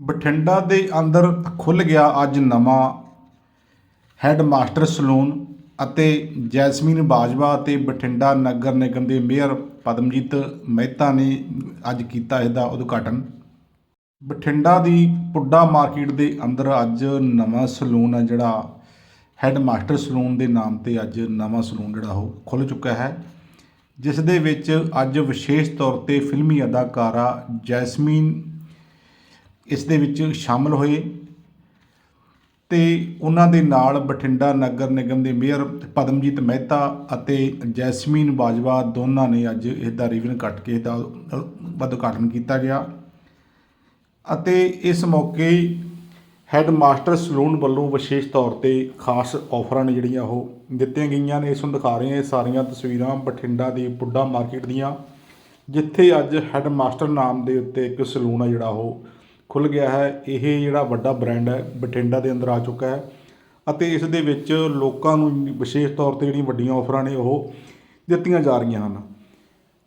ਬਠਿੰਡਾ ਦੇ ਅੰਦਰ ਖੁੱਲ ਗਿਆ ਅੱਜ ਨਵਾਂ ਹੈੱਡਮਾਸਟਰ ਸਲੂਨ ਅਤੇ ਜੈਸਮੀਨ ਬਾਜਵਾ ਅਤੇ ਬਠਿੰਡਾ ਨਗਰ ਨਿਗਮ ਦੇ ਮੇਅਰ ਪਦਮਜੀਤ ਮਹਿਤਾ ਨੇ ਅੱਜ ਕੀਤਾ ਇਹਦਾ ਉਦਘਾਟਨ। ਬਠਿੰਡਾ ਦੀ ਪੁੱਡਾ ਮਾਰਕੀਟ ਦੇ ਅੰਦਰ ਅੱਜ ਨਵਾਂ ਸਲੂਨ ਹੈ ਜਿਹੜਾ ਹੈੱਡਮਾਸਟਰ ਸਲੂਨ ਦੇ ਨਾਮ ਤੇ ਅੱਜ ਨਵਾਂ ਸਲੂਨ ਜਿਹੜਾ ਉਹ ਖੁੱਲ ਚੁੱਕਾ ਹੈ, ਜਿਸ ਦੇ ਵਿੱਚ ਅੱਜ ਵਿਸ਼ੇਸ਼ ਤੌਰ ਤੇ ਫਿਲਮੀ ਅਦਾਕਾਰਾ ਜੈਸਮੀਨ ਇਸ ਦੇ ਵਿੱਚ ਸ਼ਾਮਲ ਹੋਏ ਤੇ ਉਹਨਾਂ ਦੇ ਨਾਲ ਬਠਿੰਡਾ ਨਗਰ ਨਿਗਮ ਦੇ ਮੇਅਰ ਪਦਮਜੀਤ ਮਹਿਤਾ ਅਤੇ ਜੈਸਮੀਨ ਬਾਜਵਾ ਦੋਨਾਂ ਨੇ ਅੱਜ ਇਹਦਾ ਰਿਬਨ ਕੱਟ ਕੇ ਇਹਦਾ ਉਦਘਾਟਨ ਕੀਤਾ ਗਿਆ। ਅਤੇ ਇਸ ਮੌਕੇ ਹੈੱਡ ਮਾਸਟਰ ਸਲੂਨ ਵੱਲੋਂ ਵਿਸ਼ੇਸ਼ ਤੌਰ ਤੇ ਖਾਸ ਆਫਰਾਂ ਨੇ ਜਿਹੜੀਆਂ ਉਹ ਦਿੱਤੀਆਂ ਗਈਆਂ ਨੇ। ਇਸ ਨੂੰ ਦਿਖਾ ਰਹੇ ਹਾਂ ਇਹ ਸਾਰੀਆਂ ਤਸਵੀਰਾਂ ਬਠਿੰਡਾ ਦੀ ਪੁੱਡਾ ਮਾਰਕੀਟ ਦੀਆਂ, ਜਿੱਥੇ ਅੱਜ ਹੈੱਡ ਮਾਸਟਰ ਨਾਮ ਦੇ ਉੱਤੇ ਇੱਕ ਸਲੂਨ ਆ ਜਿਹੜਾ ਉਹ ਖੁੱਲ ਗਿਆ ਹੈ। ਇਹ ਜਿਹੜਾ ਵੱਡਾ ਬ੍ਰਾਂਡ ਹੈ, ਬਠਿੰਡਾ ਦੇ ਅੰਦਰ ਆ ਚੁੱਕਾ ਹੈ ਅਤੇ ਇਸ ਦੇ ਵਿੱਚ ਲੋਕਾਂ ਨੂੰ ਵਿਸ਼ੇਸ਼ ਤੌਰ ਤੇ ਜਿਹੜੀਆਂ ਵੱਡੀਆਂ ਆਫਰਾਂ ਨੇ ਉਹ ਦਿੱਤੀਆਂ ਜਾ ਰਹੀਆਂ ਹਨ।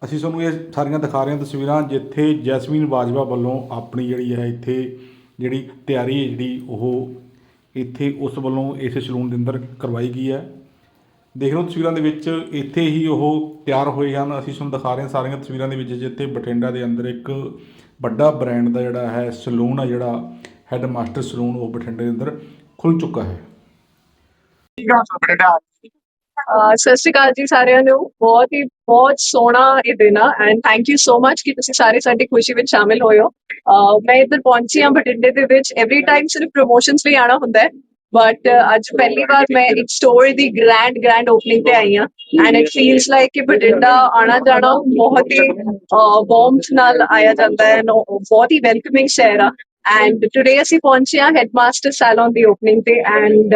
ਅਸੀਂ ਤੁਹਾਨੂੰ ਇਹ ਸਾਰੀਆਂ ਦਿਖਾ ਰਹੇ ਹਾਂ ਤਸਵੀਰਾਂ ਜਿੱਥੇ ਜੈਸਮੀਨ ਬਾਜਵਾ ਵੱਲੋਂ ਆਪਣੀ ਜਿਹੜੀ ਹੈ ਇੱਥੇ ਜਿਹੜੀ ਤਿਆਰੀ ਹੈ ਜਿਹੜੀ ਉਹ ਇੱਥੇ ਉਸ ਵੱਲੋਂ ਇਸ ਸਲੂਨ ਦੇ ਅੰਦਰ ਕਰਵਾਈ ਗਈ ਹੈ। ਦੇਖ ਲਓ ਤਸਵੀਰਾਂ ਦੇ ਵਿੱਚ ਇੱਥੇ ਹੀ ਉਹ ਤਿਆਰ ਹੋਏ ਹਨ। ਅਸੀਂ ਤੁਹਾਨੂੰ ਦਿਖਾ ਰਹੇ ਹਾਂ ਸਾਰੀਆਂ ਤਸਵੀਰਾਂ ਦੇ ਵਿੱਚ ਜਿੱਥੇ ਬਠਿੰਡਾ ਦੇ ਅੰਦਰ ਇੱਕ ਵੱਡਾ ਬ੍ਰਾਂਡ ਦਾ ਜਿਹੜਾ ਹੈ ਸਲੂਨ ਆ ਜਿਹੜਾ ਹੈੱਡ ਮਾਸਟਰ ਸਲੂਨ ਉਹ ਬਠਿੰਡੇ ਦੇ ਅੰਦਰ ਖੁੱਲ ਚੁੱਕਾ ਹੈ। ਸਤਿ ਸ਼੍ਰੀ ਅਕਾਲ ਜੀ ਸਾਰਿਆਂ ਨੂੰ। ਬਹੁਤ ਹੀ ਬਹੁਤ ਸੋਹਣਾ ਇਹ ਦਿਨ ਆ and thank you so much ਕਿ ਤੁਸੀਂ ਸਾਰੇ ਸਾਡੀ ਖੁਸ਼ੀ ਵਿੱਚ ਸ਼ਾਮਿਲ ਹੋਏ ਹੋ। ਮੈਂ ਇੱਧਰ ਪਹੁੰਚੀ ਹਾਂ ਬਠਿੰਡੇ ਦੇ ਵਿੱਚ। ਐਵਰੀ ਟਾਈਮ ਸਿਰਫ ਪ੍ਰੋਮੋਸ਼ਨਸ ਲਈ ਆਣਾ ਹੁੰਦਾ ਹੈ। ਬਟ ਅੱਜ ਪਹਿਲੀ ਵਾਰ ਮੈਂ ਇੱਕ ਸਟੋਰ ਦੀ ਗ੍ਰੈਂਡ ਗ੍ਰੈਂਡ ਓਪਨਿੰਗ ਤੇ ਆਈ ਹਾਂ ਐਂਡ ਇਟ ਫੀਲਸ ਲਾਈਕ ਕਿ ਬਠਿੰਡਾ ਆਣਾ ਜਾਣਾ ਬਹੁਤ ਹੀ ਵਾਰਮਥ ਨਾਲ ਆਇਆ ਜਾਂਦਾ ਹੈ ਨੋ- ਬਹੁਤ ਹੀ ਵੈਲਕਮਿੰਗ ਸ਼ਹਿਰ ਆ ਐਂਡ ਟੁਡੇ ਅਸੀਂ ਪਹੁੰਚੇ ਹਾਂ ਹੈਡਮਾਸਟਰ ਸੈਲੂਨ ਦੀ ਓਪਨਿੰਗ ਤੇ and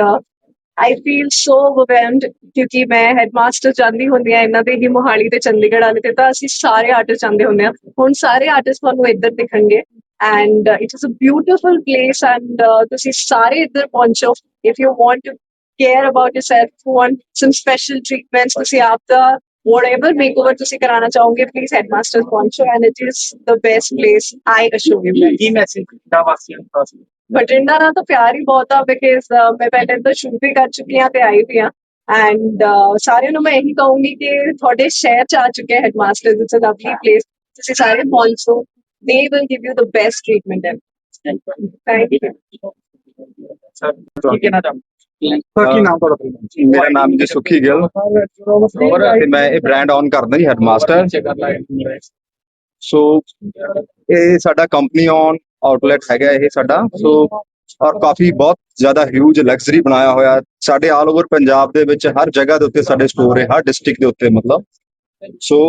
I feel so overwhelmed ਕਿਉਂਕਿ ਮੈਂ ਹੈਡਮਾਸਟਰ ਜਾਂਦੀ ਹੁੰਦੀ ਆ ਇਹਨਾਂ ਦੇ ਹੀ ਮੋਹਾਲੀ ਤੇ ਚੰਡੀਗੜ੍ਹ ਵਾਲੇ ਤੇ ਤਾਂ ਅਸੀਂ ਸਾਰੇ ਆਰਟਿਸਟ ਜਾਂਦੇ ਹੁੰਦੇ ਆ ਹੁਣ ਸਾਰੇ ਆਰਟਿਸਟ ਤੁਹਾਨੂੰ ਇੱਧਰ ਦਿਖਣਗੇ and it is a beautiful place and ਤੁਸੀਂ ਸਾਰੇ ਇੱਧਰ ਪਹੁੰਚੋ if you want to care about yourself want some special treatments ਤੁਸੀਂ ਆਪ ਦਾ whatever makeover ਤੁਸੀਂ ਕਰਾਉਣਾ ਚਾਹੋਗੇ ਪਲੀਜ਼ ਹੈਡਮਾਸਟਰ ਪਹੁੰਚੋ and it is the best place I assure you Ki message ਦਾ ਵਾਸੀਆਂ ਨੂੰ ਪਾਸ ਬਠਿੰਡਾ ਨਾਲ ਤਾਂ ਪਿਆਰ ਹੀ ਬਹੁਤ ਆ ਬਿਕਾਜ਼ ਮੈਂ ਪਹਿਲੇ ਤਾਂ ਸ਼ੂਟ ਵੀ ਕਰ ਚੁੱਕੀ ਹਾਂ ਤੇ ਆਈ ਵੀ ਹਾਂ ਐਂਡ ਸਾਰਿਆਂ ਨੂੰ ਮੈਂ ਇਹੀ ਕਹੂੰਗੀ ਕਿ ਤੁਹਾਡੇ ਸ਼ਹਿਰ ਚ ਆ ਚੁੱਕੇ Headmaster it's a lovely place ਤੁਸੀਂ ਸਾਰੇ ਪਹੁੰਚੋ they will give you the best treatment and thank you sir ਕੀ ਕਹਿਣਾ ਚਾਹੁੰਦੇ ਸਰ ਕੀ ਨਾਮ ਤੁਹਾਡਾ ਮੇਰਾ ਨਾਮ ਜੀ ਸੁਖੀ ਗਿੱਲ ਤੇ ਮੈਂ ਇਹ ਬ੍ਰਾਂਡ ਔਨ ਕਰਦਾ ਜੀ ਹੈਡਮਾਸਟਰ ਸੋ ਇਹ ਸਾਡਾ ਕੰਪਨੀ ਔਨ ਆਊਟਲੈਟ ਹੈਗਾ ਇਹ ਸਾਡਾ ਸੋ ਔਰ ਕਾਫੀ ਬਹੁਤ ਜ਼ਿਆਦਾ ਹਿਊਜ ਲਗਜ਼ਰੀ ਬਣਾਇਆ ਹੋਇਆ ਸਾਡੇ ਆਲ ਓਵਰ ਪੰਜਾਬ ਦੇ ਵਿੱਚ ਹਰ ਜਗ੍ਹਾ ਦੇ ਉੱਤੇ ਸਾਡੇ ਸਟੋਰ ਹੈ ਹਰ ਡਿਸਟ੍ਰਿਕਟ ਦੇ ਉੱਤੇ ਮਤਲਬ ਸੋ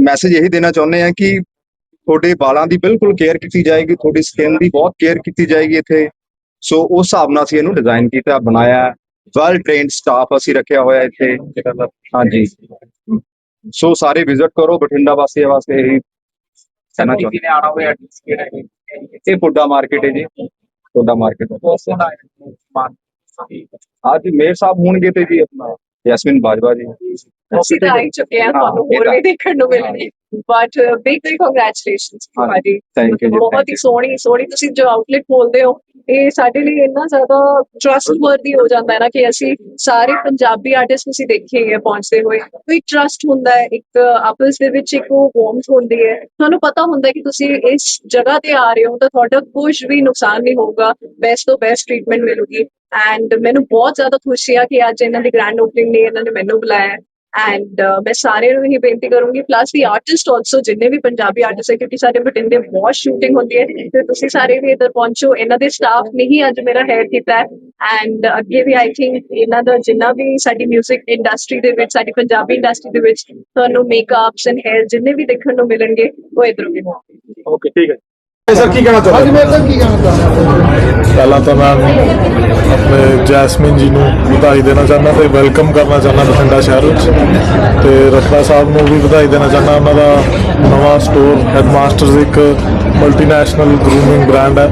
ਮੈਸੇਜ ਇਹੀ ਦੇਣਾ ਚਾਹੁੰਦੇ ਆ ਕਿ ਤੁਹਾਡੇ ਵਾਲਾਂ ਦੀ ਬਿਲਕੁਲ ਕੇਅਰ ਕੀਤੀ ਜਾਏਗੀ ਤੁਹਾਡੀ ਸਕਿਨ ਦੀ ਬਹੁਤ ਕੇਅਰ ਕੀਤੀ ਜਾਏਗੀ ਇੱਥੇ। ਸੋ ਉਸ ਹਿਸਾਬ ਨਾਲ ਅਸੀਂ ਇਹਨੂੰ ਡਿਜ਼ਾਈਨ ਕੀਤਾ ਬਣਾਇਆ। ਵੈਲ ਟ੍ਰੇਨਡ ਸਟਾਫ ਅਸੀਂ ਰੱਖਿਆ ਹੋਇਆ ਇੱਥੇ। ਹਾਂਜੀ। ਸੋ ਸਾਰੇ ਵਿਜ਼ਿਟ ਕਰੋ ਬਠਿੰਡਾ ਵਾਸੀਆਂ ਵਾਸਤੇ ਇਹੀ ਕਹਿਣਾ ਕਿਸੇ ਨੇ ਆਣਾ ਹੋਇਆ ਐਡਰੈਸ ਕਿਹੜਾ ਹੈ? ਇਹ ਪੁੱਡਾ ਮਾਰਕੀਟ ਹੈ ਜੀ। ਪੁੱਡਾ ਮਾਰਕੀਟ ਅੱਜ ਮੇਰ ਸਾਹਿਬ ਹੋਣਗੇ ਤੇ ਜੀ ਆਪਣਾ ਯੈਸਮੀਨ ਬਾਜਵਾ ਜੀ। ਅਸੀਂ ਤਾਂ ਚੁੱਕੇ ਹਾਂ ਤੁਹਾਨੂੰ ਹੋਰ ਵੀ ਦੇਖਣ ਨੂੰ ਮਿਲਣਗੇ ਬਟ ਬਿਗ ਬਿਗ ਕੰਗ੍ਰੈਚੁਲੇਸ਼ਨਸ ਤੁਹਾਡੀ ਥੈਂਕ ਯੂ ਬਹੁਤ ਹੀ ਸੋਹਣੀ ਸੋਹਣੀ ਤੁਸੀਂ ਜੋ ਆਊਟਲੈਟ ਬੋਲਦੇ ਹੋ ਇਹ ਸਾਡੇ ਲਈ ਇੰਨਾ ਜ਼ਿਆਦਾ ਟਰਸਟ ਵਰਦੀ ਹੋ ਜਾਂਦਾ ਹੈ ਨਾ ਕਿ ਅਸੀਂ ਸਾਰੇ ਪੰਜਾਬੀ ਆਰਟਿਸਟ ਤੁਸੀਂ ਦੇਖੇ ਹੈ ਪਹੁੰਚਦੇ ਹੋਏ ਕੋਈ ਟਰਸਟ ਹੁੰਦਾ ਹੈ ਇੱਕ ਆਪਸ ਦੇ ਵਿੱਚ ਇੱਕ ਉਹ ਵਾਰਮਥ ਹੁੰਦੀ ਹੈ। ਤੁਹਾਨੂੰ ਪਤਾ ਹੁੰਦਾ ਕਿ ਤੁਸੀਂ ਇਸ ਜਗ੍ਹਾ ਤੇ ਆ ਰਹੇ ਹੋ ਤਾਂ ਤੁਹਾਡਾ ਕੁਝ ਵੀ ਨੁਕਸਾਨ ਨਹੀਂ ਹੋਊਗਾ ਬੈਸਟ ਤੋਂ ਬੈਸਟ ਟ੍ਰੀਟਮੈਂਟ ਮਿਲੂਗੀ। ਐਂਡ ਮੈਨੂੰ ਬਹੁਤ ਜ਼ਿਆਦਾ ਖੁਸ਼ੀ ਆ ਕਿ ਅੱਜ ਇਹਨਾਂ ਦੀ ਗ੍ਰੈਂਡ ਓਪਨਿੰਗ ਲਈ ਇਹਨਾਂ ਨੇ ਮੈਨੂੰ ਬੁਲਾਇਆ ਐਂਡ ਮੈਂ ਸਾਰਿਆਂ ਨੂੰ ਇਹ ਬੇਨਤੀ ਕਰੂੰਗੀ ਪਲੱਸ ਵੀ ਆਰਟਿਸਟ ਆਲਸੋ ਜਿੰਨੇ ਵੀ ਪੰਜਾਬੀ ਆਰਟਿਸਟ ਹੈ ਕਿਉਂਕਿ ਸਾਡੇ ਬਠਿੰਡੇ ਬਹੁਤ ਸ਼ੂਟਿੰਗ ਹੁੰਦੀ ਹੈ ਤੇ ਤੁਸੀਂ ਸਾਰੇ ਵੀ ਇੱਧਰ ਪਹੁੰਚੋ ਇਹਨਾਂ ਦੇ ਸਟਾਫ ਨੇ ਹੀ ਅੱਜ ਮੇਰਾ ਹੈਅਰ ਕੀਤਾ ਹੈ ਐਂਡ ਅੱਗੇ ਵੀ ਆਈ ਥਿੰਕ ਇਹਨਾਂ ਦਾ ਜਿੰਨਾ ਵੀ ਸਾਡੀ 뮤직 ਇੰਡਸਟਰੀ ਦੇ ਵਿੱਚ ਸਾਡੀ ਪੰਜਾਬੀ ਇੰਡਸਟਰੀ ਦੇ ਵਿੱਚ ਤੁਹਾਨੂੰ ਮੇਕਅਪਸ ਐਂਡ ਹੈਅਰ ਜਿੰਨੇ ਵੀ ਦੇਖਣ ਨੂੰ ਮਿਲਣਗੇ ਉਹ ਇੱਧਰੋਂ ਵੀ ਹੋਣਗੇ ਓਕੇ ਠੀਕ ਹੈ ਸਰ ਕੀ ਕਹਿਣਾ ਚਾਹੁੰਦੇ ਹਾਂਜੀ ਸਰ ਕੀ ਕਹਿਣਾ ਚਾਹੁੰਦੇ? ਪਹਿਲਾਂ ਤਾਂ ਮੈਂ ਆਪਣੇ ਜੈਸਮਿਨ ਜੀ ਨੂੰ ਵਧਾਈ ਦੇਣਾ ਚਾਹੁੰਦਾ ਤੇ ਵੈਲਕਮ ਕਰਨਾ ਚਾਹੁੰਦਾ ਬਠਿੰਡਾ ਸ਼ਹਿਰ ਵਿੱਚ। ਤੇ ਰਤਨਾ ਸਾਹਿਬ ਨੂੰ ਵੀ ਵਧਾਈ ਦੇਣਾ ਚਾਹੁੰਦਾ। ਉਹਨਾਂ ਦਾ ਨਵਾਂ ਸਟੋਰ ਹੈਡਮਾਸਟਰਸ ਇੱਕ ਮਲਟੀਨੈਸ਼ਨਲ ਗਰੂਮਿੰਗ ਬ੍ਰਾਂਡ ਹੈ।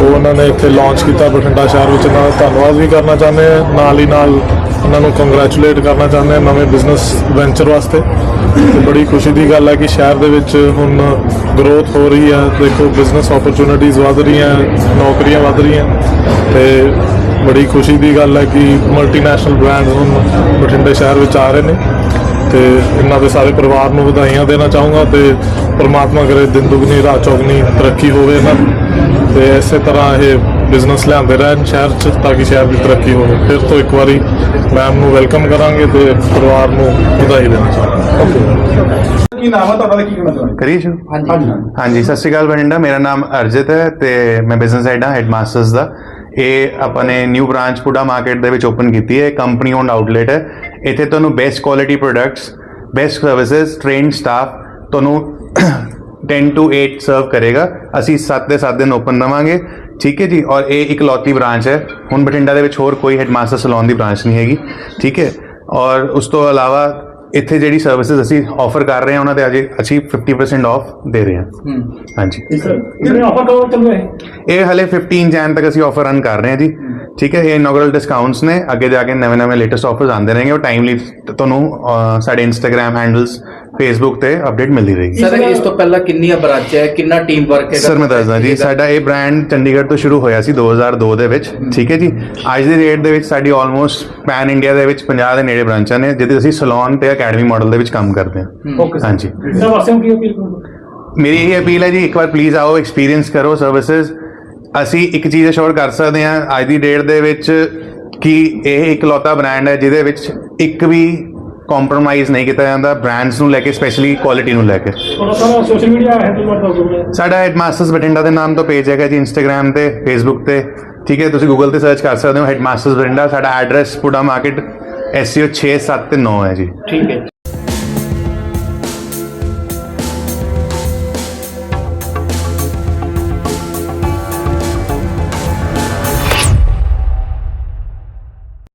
ਉਹ ਉਹਨਾਂ ਨੇ ਇੱਥੇ ਲਾਂਚ ਕੀਤਾ ਬਠਿੰਡਾ ਸ਼ਹਿਰ ਵਿੱਚ। ਦਾ ਧੰਨਵਾਦ ਵੀ ਕਰਨਾ ਚਾਹੁੰਦੇ ਹਾਂ। ਨਾਲ ਹੀ ਨਾਲ ਉਹਨਾਂ ਨੂੰ ਕੰਗ੍ਰੈਚੁਲੇਟ ਕਰਨਾ ਚਾਹੁੰਦੇ ਹਾਂ ਨਵੇਂ ਬਿਜ਼ਨਸ ਵੈਂਚਰ ਵਾਸਤੇ। ਤੇ ਬੜੀ ਖੁਸ਼ੀ ਦੀ ਗੱਲ ਹੈ ਕਿ ਸ਼ਹਿਰ ਦੇ ਵਿੱਚ ਹੁਣ ਗਰੋਥ ਹੋ ਰਹੀ ਹੈ। ਦੇਖੋ ਬਿਜ਼ਨਸ ਓਪਰਚੁਨਿਟੀਜ਼ ਵਧ ਰਹੀਆਂ, ਨੌਕਰੀਆਂ ਵਧ ਰਹੀਆਂ। ਤੇ ਬੜੀ ਖੁਸ਼ੀ ਦੀ ਗੱਲ ਹੈ ਕਿ ਮਲਟੀਨੈਸ਼ਨਲ ਬ੍ਰਾਂਡ ਹੁਣ ਬਠਿੰਡੇ ਸ਼ਹਿਰ ਵਿੱਚ ਆ ਰਹੇ ਨੇ। ਤੇ ਇਹਨਾਂ ਦੇ ਸਾਰੇ ਪਰਿਵਾਰ ਨੂੰ ਵਧਾਈਆਂ ਦੇਣਾ ਚਾਹੂੰਗਾ ਤੇ ਪ੍ਰਮਾਤਮਾ ਕਰੇ ਦਿਨ ਦੁਗਣੀ, ਰਾਤ ਚੌਗਣੀ ਤਰੱਕੀ ਹੋਵੇ ਇਹਨਾਂ ਦੀ। ਤੇ ਇਸੇ ਤਰ੍ਹਾਂ ਇਹ ਬਿਜ਼ਨਸ ਲਿਆਉਂਦੇ ਰਹਿਣ ਸ਼ਹਿਰ 'ਚ ਤਾਂ ਕਿ ਸ਼ਹਿਰ ਦੀ ਤਰੱਕੀ ਹੋਵੇ। ਫਿਰ ਤੋਂ ਇੱਕ ਵਾਰੀ ਮੈਮ ਨੂੰ ਵੈਲਕਮ ਕਰਾਂਗੇ ਤੇ ਪਰਿਵਾਰ ਨੂੰ ਵਧਾਈ ਦੇਣਾ ਚਾਹਾਂਗੇ। ਕੀ ਨਾਮ ਹੈ ਤੁਹਾਡਾ ਤੇ ਕੀ ਕਹਿਣਾ ਚਾਹੁੰਦੇ? ਕਰੀਸ਼। ਹਾਂਜੀ। ਹਾਂਜੀ। ਸਤਿ ਸ਼੍ਰੀ ਅਕਾਲ ਬਠਿੰਡਾ। ਮੇਰਾ ਨਾਮ ਅਰਜਿਤ ਹੈ ਤੇ ਮੈਂ ਬਿਜ਼ਨਸ ਹੈਡ ਹਾਂ ਹੈਡਮਾਸਟਰਸ ਦਾ। ਇਹ ਆਪਾਂ ਨੇ ਨਿਊ ਬ੍ਰਾਂਚ ਪੁਡਾ ਮਾਰਕੀਟ ਦੇ ਵਿੱਚ ਓਪਨ ਕੀਤੀ ਹੈ। ਕੰਪਨੀ ਓਨਡ ਆਊਟਲੈਟ ਹੈ। ਇੱਥੇ ਤੁਹਾਨੂੰ best quality products best services trained staff ਤੁਹਾਨੂੰ 10 to 8 ਸਰਵ ਕਰੇਗਾ। ਅਸੀਂ 7 ਦੇ 7 ਦਿਨ ਓਪਨ ਰਵਾਂਗੇ। ਠੀਕ ਹੈ ਜੀ ਔਰ ਇਹ ਇਕਲੌਤੀ ਬ੍ਰਾਂਚ ਹੈ। ਹੁਣ ਬਠਿੰਡਾ ਦੇ ਵਿੱਚ ਹੋਰ ਕੋਈ ਹੈਡਮਾਸਟਰ ਸਲੂਨ ਦੀ ਬ੍ਰਾਂਚ ਨਹੀਂ ਹੈਗੀ ਠੀਕ ਹੈ। ਔਰ ਉਸ ਤੋਂ ਇਲਾਵਾ ਇੱਥੇ ਜਿਹੜੀ ਸਰਵਿਸਿਜ਼ ਅਸੀਂ ਆਫਰ ਕਰ ਰਹੇ ਹਾਂ ਉਹਨਾਂ ਤੇ ਅਜੇ ਅਸੀਂ 50% ਆਫ ਦੇ ਰਹੇ ਹਾਂ। ਹਾਂਜੀ। ਕਿੰਨੇ ਆਫਰ ਕਦੋਂ ਚੱਲ ਰਿਹਾ? ਹੈ ਇਹ ਹਲੇ 15 ਜਨ ਤੱਕ ਅਸੀਂ ਆਫਰ ਰਨ ਕਰ ਰਹੇ ਹਾਂ ਜੀ। ਠੀਕ ਹੈ ਇਹ ਇਨੋਗਰਲ ਡਿਸਕਾਊਂਟਸ ਨੇ। ਅੱਗੇ ਜਾ ਕੇ ਨਵੇਂ ਨਵੇਂ ਲੇਟੈਸਟ ਆਫਰਸ ਆਉਂਦੇ ਰਹਿਣਗੇ। ਉਹ ਟਾਈਮਲੀ ਤੁਹਾਨੂੰ ਸਾਡੇ ਇੰਸਟਾਗ੍ਰam ਹੈਂਡਲਸ ਫੇਸਬੁੱਕ ਤੇ ਅਪਡੇਟ ਮਿਲਦੀ ਰਹੇਗੀ। ਸਰ ਇਸ ਤੋਂ ਪਹਿਲਾਂ ਕਿੰਨੀਆਂ ਬ੍ਰਾਂਚਾਂ ਹੈ? ਕਿੰਨਾ ਟੀਮ ਵਰਕ ਹੈ ਸਰ ਮੈਂ ਦੱਸਦਾ ਜੀ ਸਾਡਾ ਇਹ ਬ੍ਰਾਂਡ ਚੰਡੀਗੜ੍ਹ ਤੋਂ ਸ਼ੁਰੂ ਹੋਇਆ ਸੀ 2002 ਦੇ ਵਿੱਚ ਠੀਕ ਹੈ ਜੀ। ਅੱਜ ਦੀ ਡੇਟ ਦੇ ਵਿੱਚ ਸਾਡੀ ਆਲਮੋਸਟ ਪੈਨ ਇੰਡੀਆ ਦੇ ਵਿੱਚ 50 ਦੇ ਨੇੜੇ ਬ੍ਰਾਂਚਾਂ ਨੇ ਜਿਹਦੇ ਅਸੀਂ ਸਲੋਨ ਤੇ ਅਕੈਡਮੀ ਮਾਡਲ ਦੇ ਵਿੱਚ ਕੰਮ ਕਰਦੇ ਹਾਂ। ਹਾਂਜੀ। ਸਰ ਵਾਸੀਆਂ ਕੀ ਅਪੀਲ ਕਰੋਗੇ? ਮੇਰੀ ਇਹ ਅਪੀਲ ਹੈ ਜੀ ਇੱਕ ਵਾਰ ਪਲੀਜ਼ ਆਓ ਐਕਸਪੀਰੀਅੰਸ ਕਰੋ ਸਰਵਿਸਿਜ਼ ਅਸੀਂ ਇੱਕ ਚੀਜ਼ ਅਸ਼ੋਰ ਕਰ ਸਕਦੇ ਹਾਂ ਅੱਜ ਦੀ ਡੇਟ ਦੇ ਵਿੱਚ ਕਿ ਇਹ ਇਕਲੌਤਾ ਬ੍ਰਾਂਡ ਹੈ ਜਿਹਦੇ ਵਿੱਚ ਇੱਕ ਵੀ ਕੰਪਰੋਮਾਈਜ਼ ਨਹੀਂ ਕੀਤਾ ਜਾਂਦਾ ਬ੍ਰਾਂਡਸ ਨੂੰ ਲੈ ਕੇ ਸਪੈਸ਼ਲੀ ਕੁਆਲਿਟੀ ਨੂੰ ਲੈ ਕੇ। ਤੁਹਾਡਾ ਸਾਰਾ ਸੋਸ਼ਲ ਮੀਡੀਆ ਹੈਂਡਲ ਕਰ ਦੋਗੇ ਸਾਡਾ ਹੈਡਮਾਸਟਰਸ ਬਠਿੰਡਾ ਦੇ ਨਾਮ ਤੋਂ ਪੇਜ ਹੈਗਾ ਜੀ ਇੰਸਟਾਗ੍ਰam ਤੇ ਫੇਸਬੁੱਕ ਤੇ। ਠੀਕ ਹੈ ਤੁਸੀਂ ਗੂਗਲ ਤੇ ਸਰਚ ਕਰ ਸਕਦੇ ਹੋ ਹੈਡਮਾਸਟਰਸ ਬਠਿੰਡਾ ਸਾਡਾ ਐਡਰੈਸ ਪੁਡਾ ਮਾਰਕੀਟ ਐਸਸੀਓ 6 7 ਤੇ 9 ਹੈ ਜੀ। ਠੀਕ ਹੈ